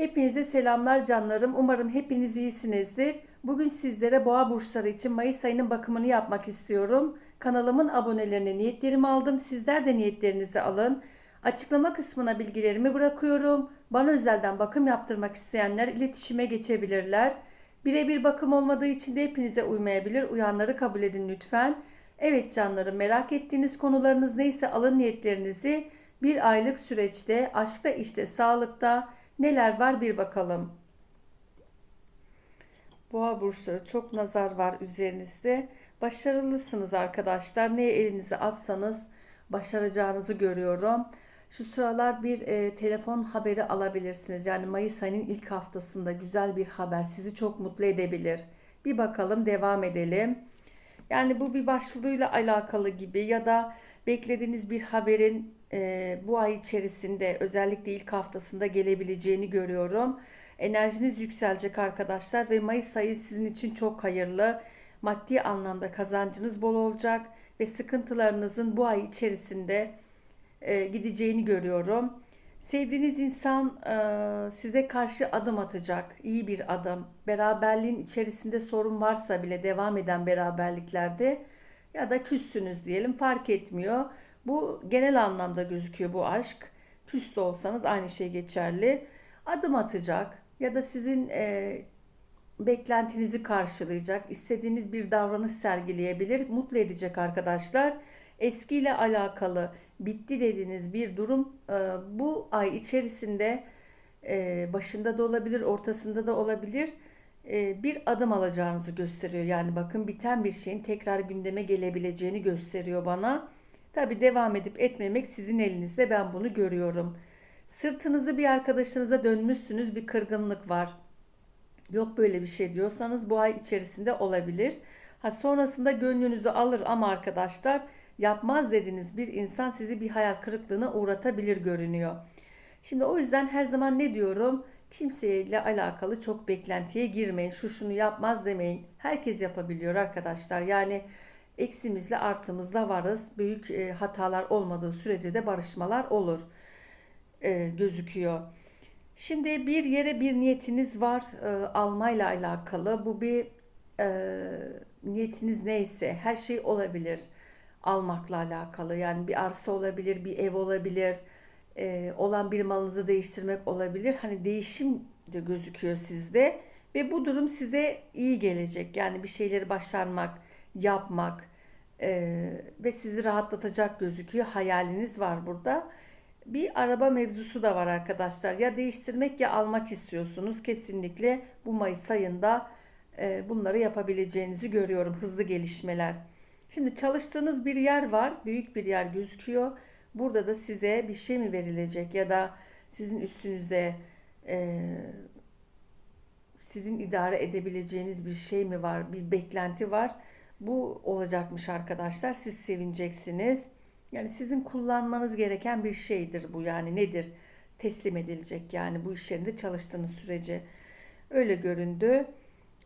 Hepinize selamlar canlarım. Umarım hepiniz iyisinizdir. Bugün sizlere boğa burçları için Mayıs ayının bakımını yapmak istiyorum. Kanalımın abonelerine niyetlerimi aldım. Sizler de niyetlerinizi alın. Açıklama kısmına bilgilerimi bırakıyorum. Bana özelden bakım yaptırmak isteyenler iletişime geçebilirler. Birebir bakım olmadığı için de hepinize uymayabilir. Uyanları kabul edin lütfen. Evet canlarım merak ettiğiniz konularınız neyse alın niyetlerinizi. Bir aylık süreçte aşkta işte sağlıkta neler var bir bakalım. Boğa burçları çok nazar var üzerinizde. Başarılısınız arkadaşlar. Neye elinizi atsanız başaracağınızı görüyorum. Şu sıralar bir e, telefon haberi alabilirsiniz. Yani Mayıs ayının ilk haftasında güzel bir haber sizi çok mutlu edebilir. Bir bakalım devam edelim. Yani bu bir başvuruyla alakalı gibi ya da beklediğiniz bir haberin e, bu ay içerisinde özellikle ilk haftasında gelebileceğini görüyorum. Enerjiniz yükselecek arkadaşlar ve Mayıs ayı sizin için çok hayırlı. Maddi anlamda kazancınız bol olacak ve sıkıntılarınızın bu ay içerisinde e, gideceğini görüyorum. Sevdiğiniz insan e, size karşı adım atacak, iyi bir adım. Beraberliğin içerisinde sorun varsa bile devam eden beraberliklerde ya da küssünüz diyelim fark etmiyor. Bu genel anlamda gözüküyor bu aşk. Küs olsanız aynı şey geçerli. Adım atacak ya da sizin e, beklentinizi karşılayacak, istediğiniz bir davranış sergileyebilir, mutlu edecek arkadaşlar. Eskiyle alakalı bitti dediğiniz bir durum e, bu ay içerisinde e, başında da olabilir, ortasında da olabilir e, bir adım alacağınızı gösteriyor. Yani bakın biten bir şeyin tekrar gündeme gelebileceğini gösteriyor bana. Tabi devam edip etmemek sizin elinizde ben bunu görüyorum. Sırtınızı bir arkadaşınıza dönmüşsünüz bir kırgınlık var. Yok böyle bir şey diyorsanız bu ay içerisinde olabilir. Ha sonrasında gönlünüzü alır ama arkadaşlar yapmaz dediğiniz bir insan sizi bir hayal kırıklığına uğratabilir görünüyor. Şimdi o yüzden her zaman ne diyorum? Kimseyle alakalı çok beklentiye girmeyin. Şu şunu yapmaz demeyin. Herkes yapabiliyor arkadaşlar. Yani eksimizle artımızla varız. Büyük e, hatalar olmadığı sürece de barışmalar olur e, gözüküyor. Şimdi bir yere bir niyetiniz var e, almayla alakalı. Bu bir e, niyetiniz neyse her şey olabilir almakla alakalı. Yani bir arsa olabilir, bir ev olabilir, e, olan bir malınızı değiştirmek olabilir. Hani değişim de gözüküyor sizde ve bu durum size iyi gelecek. Yani bir şeyleri başarmak, yapmak e, ve sizi rahatlatacak gözüküyor. Hayaliniz var burada. Bir araba mevzusu da var arkadaşlar. Ya değiştirmek ya almak istiyorsunuz. Kesinlikle bu Mayıs ayında e, bunları yapabileceğinizi görüyorum. Hızlı gelişmeler. Şimdi çalıştığınız bir yer var. Büyük bir yer gözüküyor. Burada da size bir şey mi verilecek ya da sizin üstünüze e, sizin idare edebileceğiniz bir şey mi var? Bir beklenti var. Bu olacakmış arkadaşlar. Siz sevineceksiniz. Yani sizin kullanmanız gereken bir şeydir bu. Yani nedir? Teslim edilecek yani bu iş yerinde çalıştığınız sürece. Öyle göründü.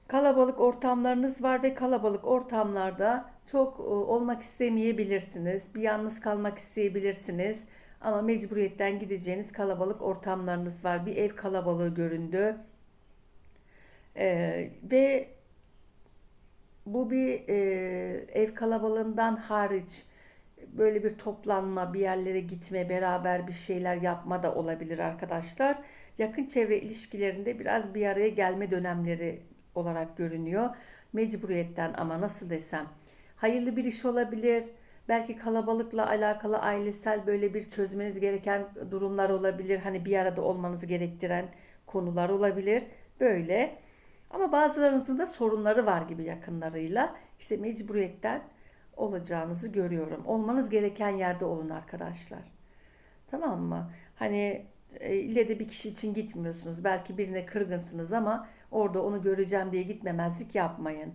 Kalabalık ortamlarınız var ve kalabalık ortamlarda çok e, olmak istemeyebilirsiniz. Bir yalnız kalmak isteyebilirsiniz. Ama mecburiyetten gideceğiniz kalabalık ortamlarınız var. Bir ev kalabalığı göründü. Ee, ve bu bir e, ev kalabalığından hariç böyle bir toplanma, bir yerlere gitme, beraber bir şeyler yapma da olabilir arkadaşlar. Yakın çevre ilişkilerinde biraz bir araya gelme dönemleri olarak görünüyor. Mecburiyetten ama nasıl desem hayırlı bir iş olabilir. Belki kalabalıkla alakalı ailesel böyle bir çözmeniz gereken durumlar olabilir. Hani bir arada olmanızı gerektiren konular olabilir. Böyle. Ama bazılarınızın da sorunları var gibi yakınlarıyla. İşte mecburiyetten olacağınızı görüyorum. Olmanız gereken yerde olun arkadaşlar. Tamam mı? Hani e, ille de bir kişi için gitmiyorsunuz. Belki birine kırgınsınız ama orada onu göreceğim diye gitmemezlik yapmayın.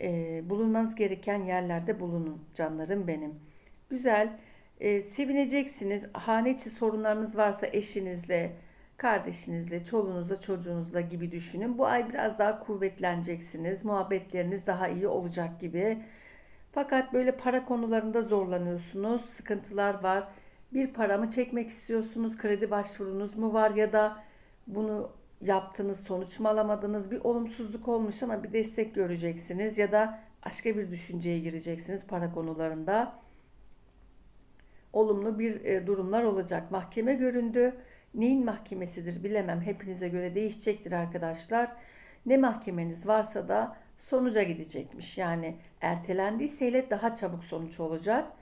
E, bulunmanız gereken yerlerde bulunun canlarım benim. Güzel. E, sevineceksiniz. Hane içi sorunlarınız varsa eşinizle, kardeşinizle, çoluğunuzla, çocuğunuzla gibi düşünün. Bu ay biraz daha kuvvetleneceksiniz. Muhabbetleriniz daha iyi olacak gibi. Fakat böyle para konularında zorlanıyorsunuz. Sıkıntılar var. Bir paramı çekmek istiyorsunuz. Kredi başvurunuz mu var ya da Bunu yaptınız, sonuç mu alamadınız? Bir olumsuzluk olmuş ama bir destek göreceksiniz ya da başka bir düşünceye gireceksiniz para konularında. Olumlu bir e, durumlar olacak. Mahkeme göründü. Neyin mahkemesidir bilemem. Hepinize göre değişecektir arkadaşlar. Ne mahkemeniz varsa da sonuca gidecekmiş. Yani ertelendiyse hele daha çabuk sonuç olacak.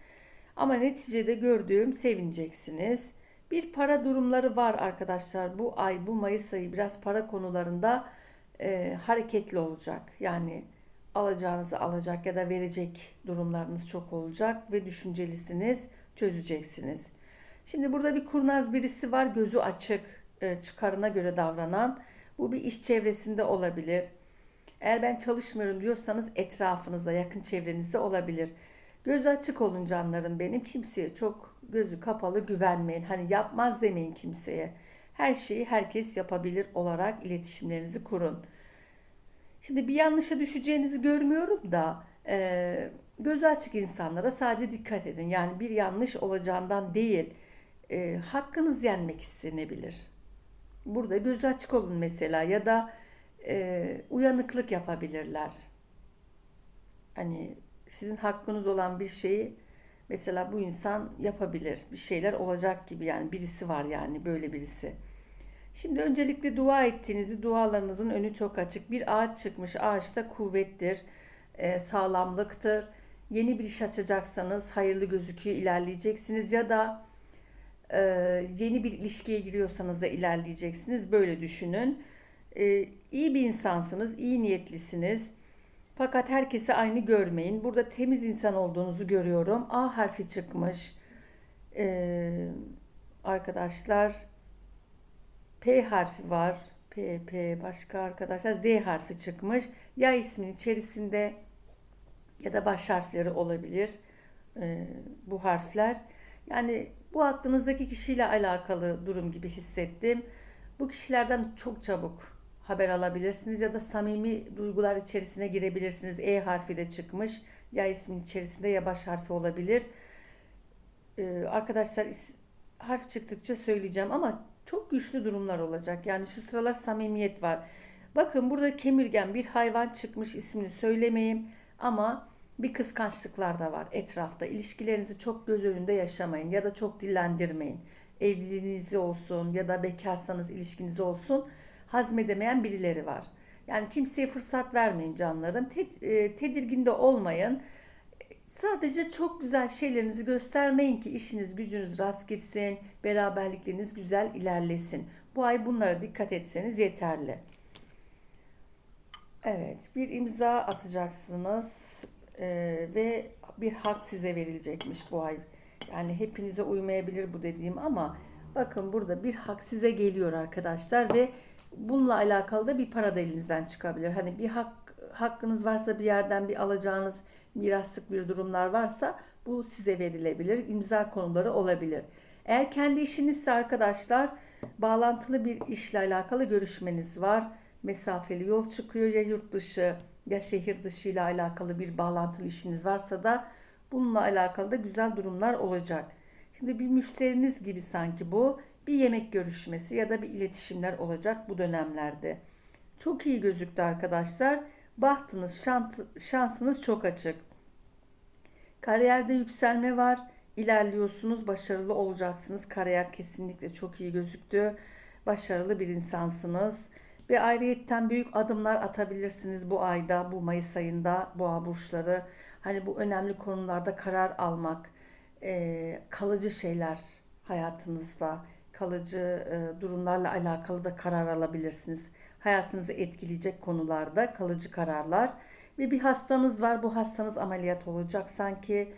Ama neticede gördüğüm sevineceksiniz. Bir para durumları var arkadaşlar. Bu ay, bu Mayıs ayı biraz para konularında e, hareketli olacak. Yani alacağınızı alacak ya da verecek durumlarınız çok olacak ve düşüncelisiniz, çözeceksiniz. Şimdi burada bir kurnaz birisi var, gözü açık, e, çıkarına göre davranan. Bu bir iş çevresinde olabilir. Eğer ben çalışmıyorum diyorsanız etrafınızda, yakın çevrenizde olabilir. Gözü açık olun canlarım benim. Kimseye çok gözü kapalı güvenmeyin. Hani yapmaz demeyin kimseye. Her şeyi herkes yapabilir olarak iletişimlerinizi kurun. Şimdi bir yanlışa düşeceğinizi görmüyorum da e, gözü açık insanlara sadece dikkat edin. Yani bir yanlış olacağından değil, e, hakkınız yenmek istenebilir. Burada gözü açık olun mesela ya da e, uyanıklık yapabilirler. Hani sizin hakkınız olan bir şeyi mesela bu insan yapabilir. Bir şeyler olacak gibi yani birisi var yani böyle birisi. Şimdi öncelikle dua ettiğinizi, dualarınızın önü çok açık. Bir ağaç çıkmış, ağaçta kuvvettir, e, sağlamlıktır. Yeni bir iş açacaksanız hayırlı gözüküyor, ilerleyeceksiniz ya da e, yeni bir ilişkiye giriyorsanız da ilerleyeceksiniz. Böyle düşünün. E, iyi bir insansınız, iyi niyetlisiniz. Fakat herkesi aynı görmeyin. Burada temiz insan olduğunuzu görüyorum. A harfi çıkmış. Ee, arkadaşlar P harfi var. P, P başka arkadaşlar Z harfi çıkmış. Ya ismin içerisinde ya da baş harfleri olabilir. Ee, bu harfler. Yani bu aklınızdaki kişiyle alakalı durum gibi hissettim. Bu kişilerden çok çabuk haber alabilirsiniz ya da samimi duygular içerisine girebilirsiniz. E harfi de çıkmış. Ya ismin içerisinde ya baş harfi olabilir. Ee, arkadaşlar harf çıktıkça söyleyeceğim ama çok güçlü durumlar olacak. Yani şu sıralar samimiyet var. Bakın burada kemirgen bir hayvan çıkmış ismini söylemeyeyim ama bir kıskançlıklar da var etrafta. İlişkilerinizi çok göz önünde yaşamayın ya da çok dillendirmeyin. Evliliğinizi olsun ya da bekarsanız ilişkiniz olsun hazmedemeyen birileri var. Yani kimseye fırsat vermeyin canlarım. Ted, e, tedirgin de olmayın. Sadece çok güzel şeylerinizi göstermeyin ki işiniz gücünüz rast gitsin, beraberlikleriniz güzel ilerlesin. Bu ay bunlara dikkat etseniz yeterli. Evet, bir imza atacaksınız e, ve bir hak size verilecekmiş bu ay. Yani hepinize uymayabilir bu dediğim ama bakın burada bir hak size geliyor arkadaşlar ve bununla alakalı da bir para da elinizden çıkabilir. Hani bir hak hakkınız varsa bir yerden bir alacağınız miraslık bir durumlar varsa bu size verilebilir. İmza konuları olabilir. Eğer kendi işinizse arkadaşlar bağlantılı bir işle alakalı görüşmeniz var. Mesafeli yol çıkıyor ya yurt dışı ya şehir dışı ile alakalı bir bağlantılı işiniz varsa da bununla alakalı da güzel durumlar olacak. Şimdi bir müşteriniz gibi sanki bu bir yemek görüşmesi ya da bir iletişimler olacak bu dönemlerde. Çok iyi gözüktü arkadaşlar. Bahtınız, şansınız çok açık. Kariyerde yükselme var. İlerliyorsunuz, başarılı olacaksınız. Kariyer kesinlikle çok iyi gözüktü. Başarılı bir insansınız. Ve ayrıyetten büyük adımlar atabilirsiniz bu ayda, bu Mayıs ayında boğa burçları. Hani bu önemli konularda karar almak, kalıcı şeyler hayatınızda kalıcı e, durumlarla alakalı da karar alabilirsiniz. Hayatınızı etkileyecek konularda kalıcı kararlar ve bir hastanız var. Bu hastanız ameliyat olacak sanki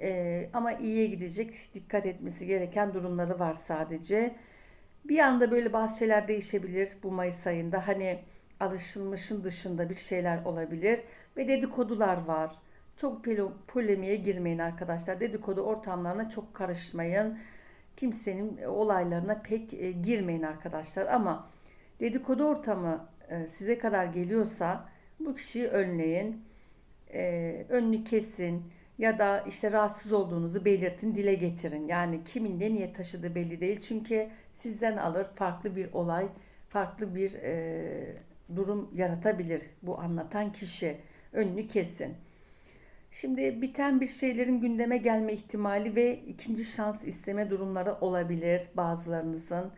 e, ama iyiye gidecek. Dikkat etmesi gereken durumları var sadece. Bir anda böyle bazı şeyler değişebilir bu Mayıs ayında. Hani alışılmışın dışında bir şeyler olabilir ve dedikodular var. Çok polemiğe girmeyin arkadaşlar. Dedikodu ortamlarına çok karışmayın kimsenin olaylarına pek e, girmeyin arkadaşlar. Ama dedikodu ortamı e, size kadar geliyorsa bu kişiyi önleyin. E, önünü kesin ya da işte rahatsız olduğunuzu belirtin, dile getirin. Yani kimin ne niye taşıdığı belli değil. Çünkü sizden alır farklı bir olay farklı bir e, durum yaratabilir bu anlatan kişi. Önünü kesin. Şimdi biten bir şeylerin gündeme gelme ihtimali ve ikinci şans isteme durumları olabilir bazılarınızın.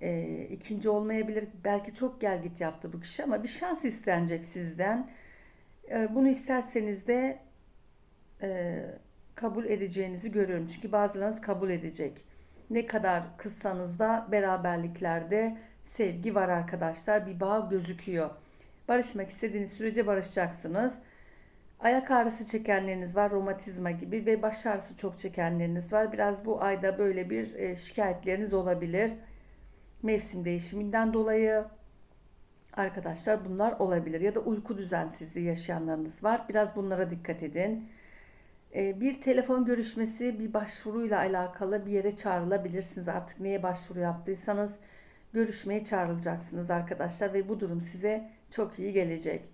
E, ikinci olmayabilir. Belki çok gel git yaptı bu kişi ama bir şans istenecek sizden. E, bunu isterseniz de e, kabul edeceğinizi görüyorum. Çünkü bazılarınız kabul edecek. Ne kadar kızsanız da beraberliklerde sevgi var arkadaşlar. Bir bağ gözüküyor. Barışmak istediğiniz sürece barışacaksınız. Ayak ağrısı çekenleriniz var, romatizma gibi ve baş ağrısı çok çekenleriniz var. Biraz bu ayda böyle bir e, şikayetleriniz olabilir. Mevsim değişiminden dolayı arkadaşlar bunlar olabilir. Ya da uyku düzensizliği yaşayanlarınız var. Biraz bunlara dikkat edin. E, bir telefon görüşmesi, bir başvuruyla alakalı bir yere çağrılabilirsiniz. Artık neye başvuru yaptıysanız görüşmeye çağrılacaksınız arkadaşlar ve bu durum size çok iyi gelecek.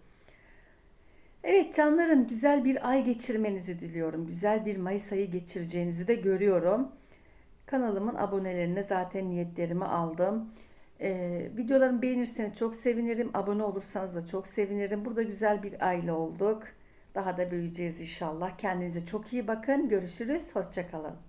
Evet canlarım güzel bir ay geçirmenizi diliyorum. Güzel bir Mayıs ayı geçireceğinizi de görüyorum. Kanalımın abonelerine zaten niyetlerimi aldım. Ee, videolarımı beğenirseniz çok sevinirim. Abone olursanız da çok sevinirim. Burada güzel bir aile olduk. Daha da büyüyeceğiz inşallah. Kendinize çok iyi bakın. Görüşürüz. Hoşçakalın.